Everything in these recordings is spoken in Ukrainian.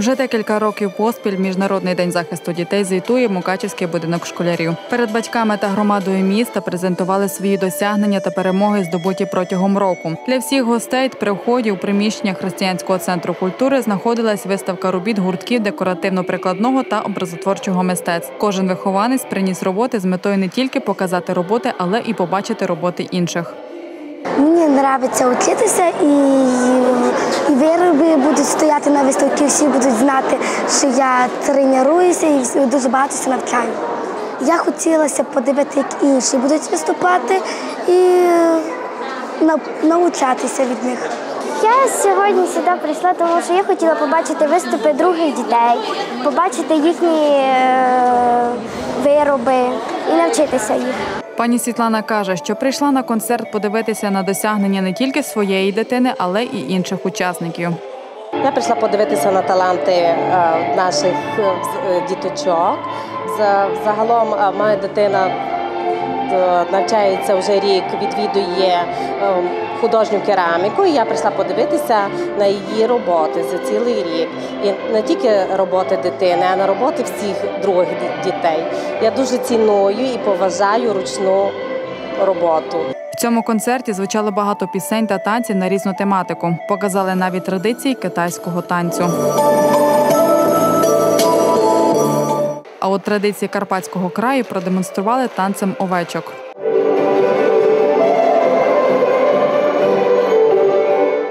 Вже декілька років поспіль Міжнародний день захисту дітей звітує Мукачівський будинок школярів. Перед батьками та громадою міста презентували свої досягнення та перемоги, здобуті протягом року. Для всіх гостей при вході у приміщення християнського центру культури знаходилась виставка робіт гуртків декоративно-прикладного та образотворчого мистецтв. Кожен вихованець приніс роботи з метою не тільки показати роботи, але і побачити роботи інших. Мені подобається вчитися і, і вироби будуть стояти на виставці, всі будуть знати, що я тренуюся і дуже багато навчаю. Я хотілося подивитися, як інші будуть виступати і навчатися від них. Я сьогодні сюди прийшла, тому що я хотіла побачити виступи других дітей, побачити їхні е, вироби і навчитися їх. Пані Світлана каже, що прийшла на концерт подивитися на досягнення не тільки своєї дитини, але й інших учасників. Я прийшла подивитися на таланти е, наших е, е, діточок. За- Загалом моя дитина навчається вже рік, відвідує е, художню кераміку. І я прийшла подивитися на її роботи за цілий рік. І не тільки роботи дитини, а на роботи всіх других дітей. Я дуже ціную і поважаю ручну роботу. В цьому концерті звучало багато пісень та танців на різну тематику. Показали навіть традиції китайського танцю. А от традиції карпатського краю продемонстрували танцем овечок.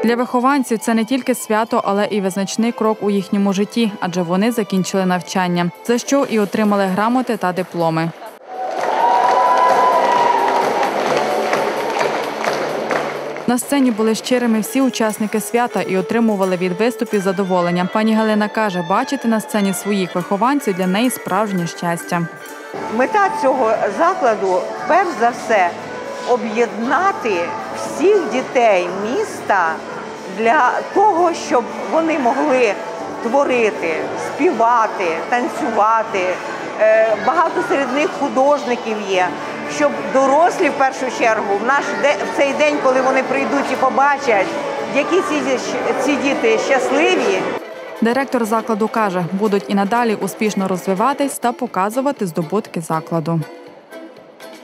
Для вихованців це не тільки свято, але і визначний крок у їхньому житті, адже вони закінчили навчання, за що і отримали грамоти та дипломи. На сцені були щирими всі учасники свята і отримували від виступів задоволення. Пані Галина каже, бачити на сцені своїх вихованців для неї справжнє щастя. Мета цього закладу, перш за все, об'єднати всіх дітей міста для того, щоб вони могли творити, співати, танцювати. Е, Багато серед них художників є. Щоб дорослі в першу чергу в наш в цей день, коли вони прийдуть і побачать, які ці, ці діти щасливі, Директор закладу каже, будуть і надалі успішно розвиватись та показувати здобутки закладу.